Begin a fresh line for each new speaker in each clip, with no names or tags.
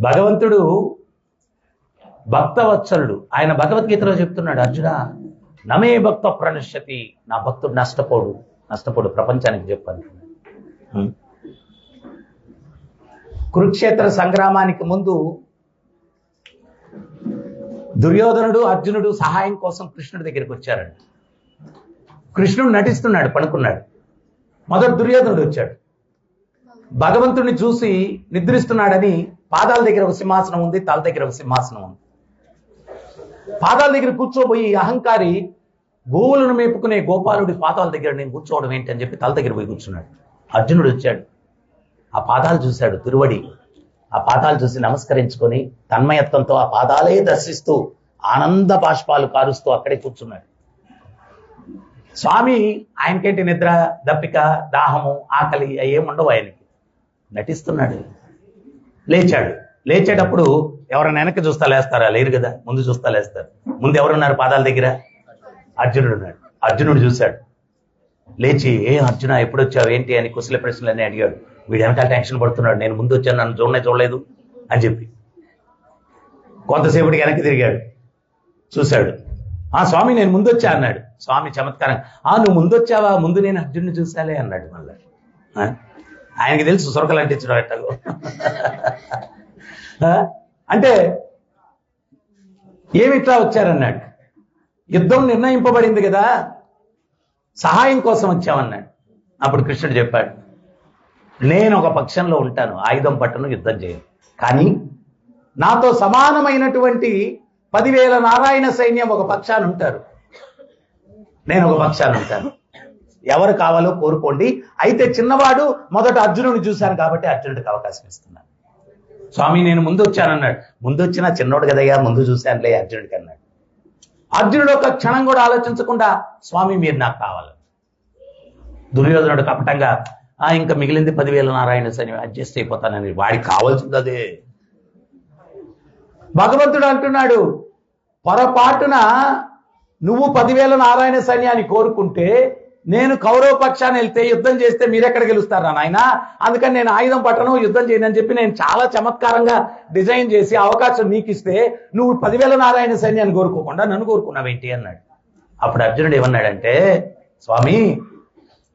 భగవంతుడు భక్తవత్సలుడు. ఆయన భగవద్గీతలో చెప్తున్నాడు అర్జున నమే భక్త ప్రణశ్యతి నా భక్తుడు నష్టపోడు నష్టపోడు ప్రపంచానికి చెప్పాను. కురుక్షేత్ర సంగ్రామానికి ముందు దుర్యోధనుడు అర్జునుడు సహాయం కోసం కృష్ణుడి దగ్గరికి వచ్చారండి కృష్ణుడు నటిస్తున్నాడు పడుకున్నాడు. మొదట దుర్యోధనుడు వచ్చాడు. భగవంతుడిని చూసి నిద్రిస్తున్నాడని పాదాల దగ్గర ఒక సింహాసనం ఉంది తల దగ్గర ఒక సింహాసనం ఉంది. పాదాల దగ్గర కూర్చోబోయి అహంకారి గోవులను మేపుకునే గోపాలుడి పాదాల దగ్గర నేను కూర్చోవడం ఏంటి అని చెప్పి తల దగ్గర పోయి కూర్చున్నాడు. అర్జునుడు వచ్చాడు. ఆ పాదాలు చూశాడు తిరువడి. ఆ పాదాలు చూసి నమస్కరించుకొని తన్మయత్వంతో ఆ పాదాలే దర్శిస్తూ ఆనంద బాష్పాలు కారుస్తూ అక్కడే కూర్చున్నాడు. స్వామి ఆయనకేంటి నిద్ర దప్పిక దాహము ఆకలి అవి ఏముండవు ఆయనకి. నటిస్తున్నాడు. లేచాడు. లేచేటప్పుడు ఎవరైనా వెనక్కి చూస్తా లేస్తారా? లేరు కదా. ముందు చూస్తా లేస్తారు. ముందు ఎవరున్నారు పాదాల దగ్గర? అర్జునుడు ఉన్నాడు. అర్జునుడు చూశాడు. లేచి ఏ అర్జున ఎప్పుడు వచ్చావు ఏంటి? అని కుశల ప్రశ్నలన్నీ అడిగాడు. వీడు వెనకాల టెన్షన్ పడుతున్నాడు. నేను ముందు వచ్చాను. నన్ను చూడనే చూడలేదు. అని చెప్పి. కొంతసేపటికి వెనక్కి తిరిగాడు. చూశాడు. ఆ స్వామి నేను ముందు వచ్చా అన్నాడు. స్వామి చమత్కారం. ఆ నువ్వు ముందు వచ్చావా ముందు నేను అర్జునుని చూసాలే అన్నాడు మళ్ళీ. ఆయనకి తెలుసు సొరకలు అంటించడం ఎట్టగో అంటే ఏమి ఇట్లా వచ్చారన్నాడు? యుద్ధం నిర్ణయింపబడింది కదా సహాయం కోసం వచ్చామన్నాడు. అప్పుడు కృష్ణుడు చెప్పాడు నేను ఒక పక్షంలో ఉంటాను ఆయుధం పట్టును యుద్ధం చేయను. కానీ నాతో సమానమైనటువంటి పదివేల నారాయణ సైన్యం ఒక పక్షాన్ని ఉంటారు. నేను ఒక పక్షాన్ని ఉంటాను. ఎవరు కావాలో కోరుకోండి. అయితే చిన్నవాడు మొదట అర్జునుడిని చూశాను కాబట్టి అర్జునుడికి అవకాశం ఇస్తున్నాను. స్వామి నేను ముందు వచ్చానన్నాడు. ముందు వచ్చినా చిన్నోడు కదయ్యా ముందు చూశానులే అర్జునుడికి అన్నాడు. అర్జునుడు ఒక క్షణం కూడా ఆలోచించకుండా స్వామి మీరు నాకు కావాలి. దుర్యోధనుడు కపటంగా ఆ ఇంకా మిగిలింది పదివేల నారాయణ సని అడ్జస్ట్ అయిపోతానని వాడికి కావాల్సింది అదే. భగవంతుడు అంటున్నాడు పొరపాటున నువ్వు పదివేల నారాయణ సైన్యాన్ని కోరుకుంటే నేను కౌరవ పక్షాన్ని వెళ్తే యుద్ధం చేస్తే మీరెక్కడ గెలుస్తారా నాయన? అందుకని నేను ఆయుధం పట్టను యుద్ధం చేయను అని చెప్పి నేను చాలా చమత్కారంగా డిజైన్ చేసి అవకాశం నీకు ఇస్తే నువ్వు పదివేల నారాయణ సైన్యాన్ని కోరుకోకుండా నన్ను కోరుకున్నావేంటి అన్నాడు. అప్పుడు అర్జునుడు ఏమన్నాడంటే స్వామి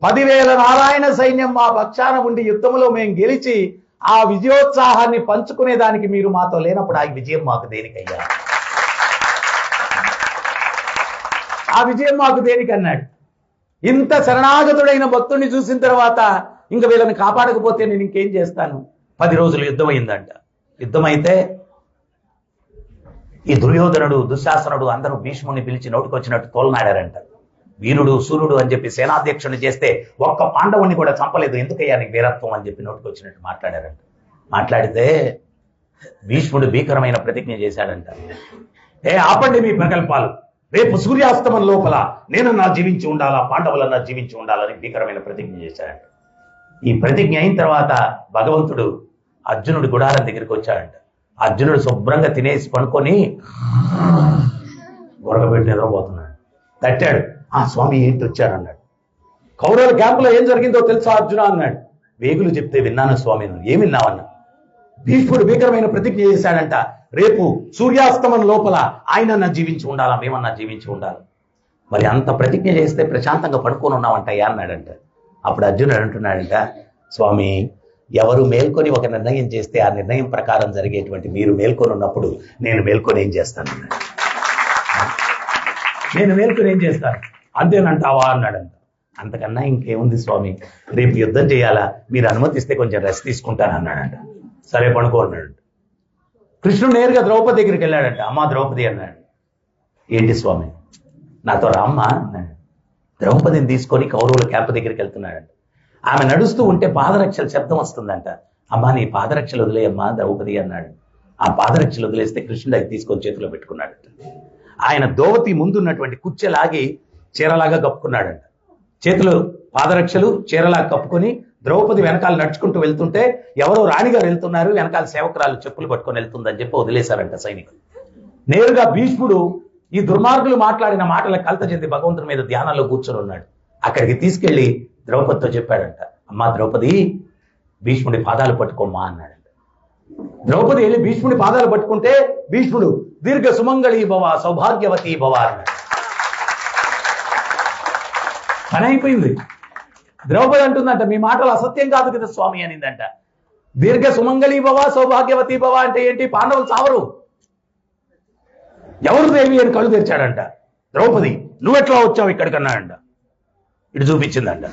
పదివేల నారాయణ సైన్యం మా పక్షాన ఉండి యుద్ధంలో మేము గెలిచి ఆ విజయోత్సాహాన్ని పంచుకునే దానికి మీరు మాతో లేనప్పుడు ఆ విజయం మాకు దేనికయ్యా? ఆ విజయం మాకు దేనికి అన్నాడు ఇంత శరణాగతుడైన భక్తుడిని చూసిన తర్వాత ఇంకా వీళ్ళని కాపాడకపోతే నేను ఇంకేం చేస్తాను? పది రోజులు యుద్ధం అయిందంట యుద్ధం అయితే ఈ దుర్యోధనుడు దుశ్శాసనుడు అందరూ భీష్ముని పిలిచి నోటికొచ్చినట్టు తోలనాడారంట. వీరుడు సూర్యుడు అని చెప్పి సేనాధ్యక్షుని చేస్తే ఒక్క పాండవుని కూడా చంపలేదు. ఎందుకయ్యా నీకు వీరత్వం అని చెప్పి నోటికొచ్చినట్టు మాట్లాడారంట. మాట్లాడితే భీష్ముడు భీకరమైన ప్రతిజ్ఞ చేశాడంట. ఏ ఆపండి మీ ప్రకల్పాలు రేపు సూర్యాస్తమం లోపల నేనన్నా జీవించి ఉండాలా పాండవులన్నా జీవించి ఉండాలని భీకరమైన ప్రతిజ్ఞ చేశాడంట. ఈ ప్రతిజ్ఞ అయిన తర్వాత భగవంతుడు అర్జునుడి గుడారం దగ్గరికి వచ్చాడంట. అర్జునుడు శుభ్రంగా తినేసి పనుకొని గొరగబెట్టి నిద్రపోతున్నాడు. తట్టాడు ఆ స్వామి ఏంటి వచ్చారు? అన్నాడు. కౌరవుల క్యాంపులో ఏం జరిగిందో తెలుసా అర్జున? అన్నాడు. వేగులు చెప్తే విన్నాను స్వామి నువ్వు ఏమి విన్నావన్నా? భీష్ముడు భీకరమైన ప్రతిజ్ఞ చేశాడంట. రేపు సూర్యాస్తమం లోపల ఆయనన్నా జీవించి ఉండాలా? మేమన్నా జీవించి ఉండాలి? మరి అంత ప్రతిజ్ఞ చేస్తే ప్రశాంతంగా పడుకొని ఉన్నామంటయ్యా అన్నాడంట. అప్పుడు అర్జునుడు అంటున్నాడంట స్వామి ఎవరు మేల్కొని ఒక నిర్ణయం చేస్తే ఆ నిర్ణయం ప్రకారం జరిగేటువంటి మీరు మేల్కొని ఉన్నప్పుడు నేను మేల్కొని ఏం చేస్తాను? నేను మేల్కొని ఏం చేస్తాను? అంతేనంటావా అన్నాడంట. అంతకన్నా ఇంకేముంది స్వామి? రేపు యుద్ధం చేయాలా? మీరు అనుమతిస్తే కొంచెం రెస్ట్ తీసుకుంటాను అన్నాడంట. సరే పడుకో అన్నాడు కృష్ణుడు నేరుగా ద్రౌపది దగ్గరికి వెళ్ళాడంట. అమ్మా ద్రౌపది అన్నాడు. ఏంటి స్వామి? నాతో రామ్మా అన్నాడు. ద్రౌపదిని తీసుకొని కౌరవుల క్యాంప్ దగ్గరికి వెళ్తున్నాడంట. ఆమె నడుస్తూ ఉంటే పాదరక్షల శబ్దం వస్తుందంట. అమ్మా నీ పాదరక్షలు వదిలేయమ్మా ద్రౌపది అన్నాడు. ఆ పాదరక్షలు వదిలేస్తే కృష్ణుడు అది తీసుకొని చేతిలో పెట్టుకున్నాడట. ఆయన దోవతి ముందున్నటువంటి కుచ్చెలాగి చీరలాగా కప్పుకున్నాడంట. చేతిలో పాదరక్షలు చీరలాగా కప్పుకొని ద్రౌపది వెనకాల నడుచుకుంటూ వెళ్తుంటే ఎవరో రాణిగారు వెళ్తున్నారు వెనకాల సేవకురాలు చెప్పులు పట్టుకొని వెళ్తుందని చెప్పి వదిలేశారంట సైనికులు. నేరుగా భీష్ముడు ఈ దుర్మార్గులు మాట్లాడిన మాటల కలత చెంది భగవంతుని మీద ధ్యానంలో కూర్చొని ఉన్నాడు. అక్కడికి తీసుకెళ్ళి ద్రౌపదితో చెప్పాడంట అమ్మా ద్రౌపది భీష్ముడి పాదాలు పట్టుకోమ్మా అన్నాడంట. ద్రౌపది వెళ్ళి భీష్ముడి పాదాలు పట్టుకుంటే భీష్ముడు దీర్ఘ సుమంగళి భవ సౌభాగ్యవతి భవ అన్నాడు. పని అయిపోయింది. ద్రౌపది అంటుందంట మీ మాటలు అసత్యం కాదు కదా స్వామి అనిందంట. దీర్ఘ సుమంగళి భవ సౌభాగ్యవతి భవ అంటే ఏంటి? పాండవులు చావరు. ఎవరు దేవి అని కళ్ళు తెరిచాడంట. ద్రౌపది నువ్వెట్లా వచ్చావు ఇక్కడికన్నాడంట ఇటు చూపించిందంట.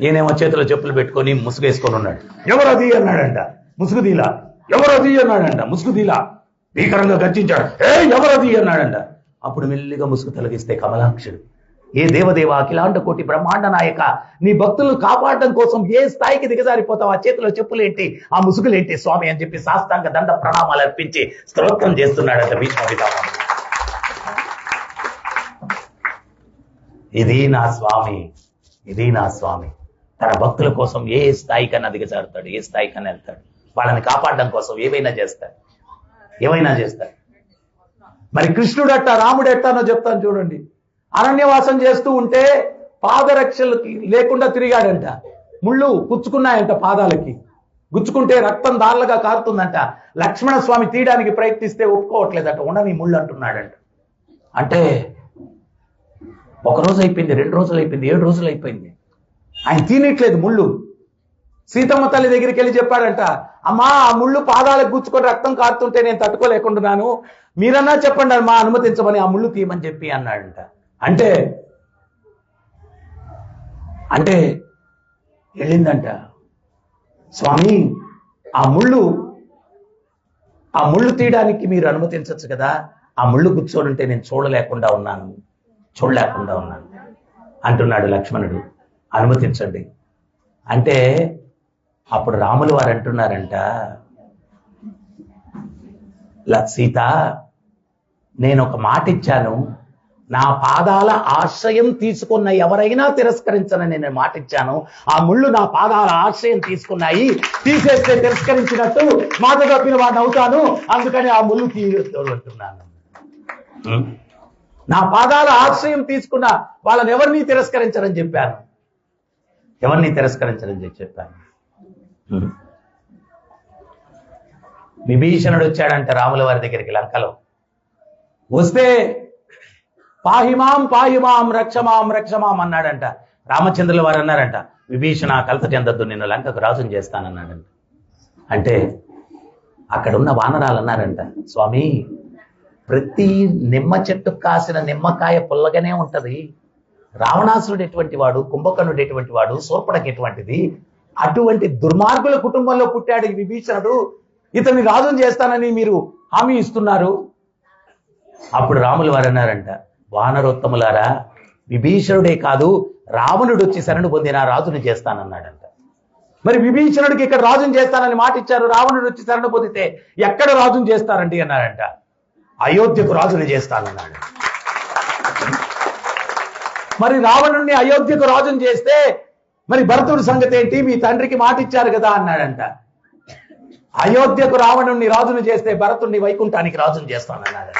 ఈయనేమో చేతిలో చెప్పులు పెట్టుకొని ముసుగేసుకొని ఉన్నాడు. ఎవరది అన్నాడంట. ముసుగు దీలా ఎవరది అన్నాడంట. ముసుగు దీలా భీకరంగా గర్జించాడు. ఏ ఎవరది అన్నాడంట. అప్పుడు మెల్లిగా ముసుగు తొలగిస్తే కమలాక్షుడు. ఏ దేవదేవ అఖిలాండ కోటి బ్రహ్మాండ నాయక నీ భక్తులను కాపాడడం కోసం ఏ స్థాయికి దిగజారిపోతావు ఆ చేతిలో చెప్పులేంటి ఆ ముసుగులేంటి స్వామి అని చెప్పి సాష్టాంగ దండ ప్రణామాలు అర్పించి స్తోత్రం చేస్తున్నాడంట భీష్మ ఇది నా స్వామి ఇది నా స్వామి. తన భక్తుల కోసం ఏ స్థాయికన్నా దిగజారుతాడు ఏ స్థాయికన్నా వెళ్తాడు. వాళ్ళని కాపాడడం కోసం ఏవైనా చేస్తాడు. ఏమైనా చేస్తాడు. మరి కృష్ణుడు అట్ట రాముడు ఎట్టానో చెప్తాను చూడండి. అరణ్యవాసం చేస్తూ ఉంటే పాదరక్షలకి లేకుండా తిరిగాడంట. ముళ్ళు గుచ్చుకున్నాయంట పాదాలకి. గుచ్చుకుంటే రక్తం దారులుగా కారుతుందంట. లక్ష్మణ స్వామి తీయడానికి ప్రయత్నిస్తే ఒప్పుకోవట్లేదట. ఉండని ముళ్ళు అంటున్నాడంట. అంటే ఒక రోజు అయిపోయింది రెండు రోజులు అయిపోయింది ఏడు రోజులు అయిపోయింది. ఆయన తినట్లేదు ముళ్ళు. సీతమ్మ తల్లి దగ్గరికి వెళ్ళి చెప్పాడంట అమ్మా ఆ ముళ్ళు పాదాలకు గుచ్చుకొని రక్తం కారుతుంటే నేను తట్టుకోలేకుంటున్నాను. మీరన్నా చెప్పండి మా అనుమతించమని ఆ ముళ్ళు తీయమని చెప్పి అన్నాడంట. అంటే అంటే వెళ్ళిందంట. స్వామి ఆ ముళ్ళు ఆ ముళ్ళు తీయడానికి మీరు అనుమతించవచ్చు కదా? ఆ ముళ్ళు కూర్చోనుంటే నేను చూడలేకుండా ఉన్నాను. చూడలేకుండా ఉన్నాను. అంటున్నాడు లక్ష్మణుడు. అనుమతించండి. అంటే అప్పుడు రాములు వారు అంటున్నారంట సీత నేను ఒక మాట ఇచ్చాను నా పాదాల ఆశ్రయం తీసుకున్న ఎవరైనా తిరస్కరించనని నేను మాట ఇచ్చాను ఆ ముళ్ళు నా పాదాల ఆశ్రయం తీసుకున్నాయి. తీసేస్తే తిరస్కరించినట్టు మాట తప్పిన వాడిని అవుతాను. అందుకని ఆ ముళ్ళు తీరుతున్నాను నా పాదాల ఆశ్రయం తీసుకున్న వాళ్ళని ఎవరిని తిరస్కరించరని చెప్పాను. ఎవరిని తిరస్కరించరని చెప్పి చెప్పాను. విభీషణుడు వచ్చాడంట రాముల వారి దగ్గరికి లంకలో. వస్తే పాహిమాం పాహిమాం రక్షమాం రక్షమాం అన్నాడంట. రామచంద్రుల వారు అన్నారంట. విభీషణ కలత చెందద్దు నిన్ను లంకకు రాజుని చేస్తానన్నాడంట. అంటే అక్కడ ఉన్న వానరాలు అన్నారంట స్వామి ప్రతి నిమ్మ చెట్టు కాసిన నిమ్మకాయ పుల్లగానే ఉంటది. రావణాసురుడు ఎటువంటి వాడు కుంభకర్ణుడు ఎటువంటి వాడు సోర్పడకి ఎటువంటిది? అటువంటి దుర్మార్గుల కుటుంబంలో పుట్టాడు విభీషణుడు. ఇతన్ని రాజుని చేస్తానని మీరు హామీ ఇస్తున్నారు. అప్పుడు రాములు వారు అన్నారంట వానరోత్తములారా విభీషణుడే కాదు రావణుడు వచ్చి శరణు పొందిన రాజుని చేస్తానన్నాడంట. మరి విభీషణుడికి ఇక్కడ రాజుని చేస్తానని మాట ఇచ్చారు రావణుడు వచ్చి శరణు పొందితే ఎక్కడ రాజుని చేస్తారండి అన్నాడంట అయోధ్యకు రాజుని చేస్తానన్నాడు. మరి రావణుణ్ణి అయోధ్యకు రాజుని చేస్తే మరి భరతుడి సంగతి ఏంటి? మీ తండ్రికి మాట ఇచ్చారు కదా అన్నాడంట. అయోధ్యకు రావణుణ్ణి రాజుని చేస్తే భరతుణ్ణి వైకుంఠానికి రాజుని చేస్తానన్నాడు.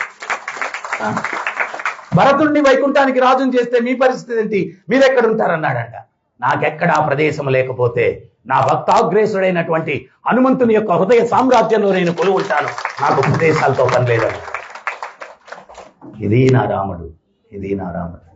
భరతుణ్ణి వైకుంఠానికి రాజుని చేస్తే మీ పరిస్థితి ఏంటి? మీరెక్కడ ఉంటారన్నాడంట నాకెక్కడ ఆ ప్రదేశం లేకపోతే నా భక్తాగ్రేసుడైనటువంటి హనుమంతుని యొక్క హృదయ సామ్రాజ్యంలో నేను కొలు ఉంటాను నాకు ప్రదేశాలతో పని లేదని ఇది నా రాముడు. ఇది నా రాముడు.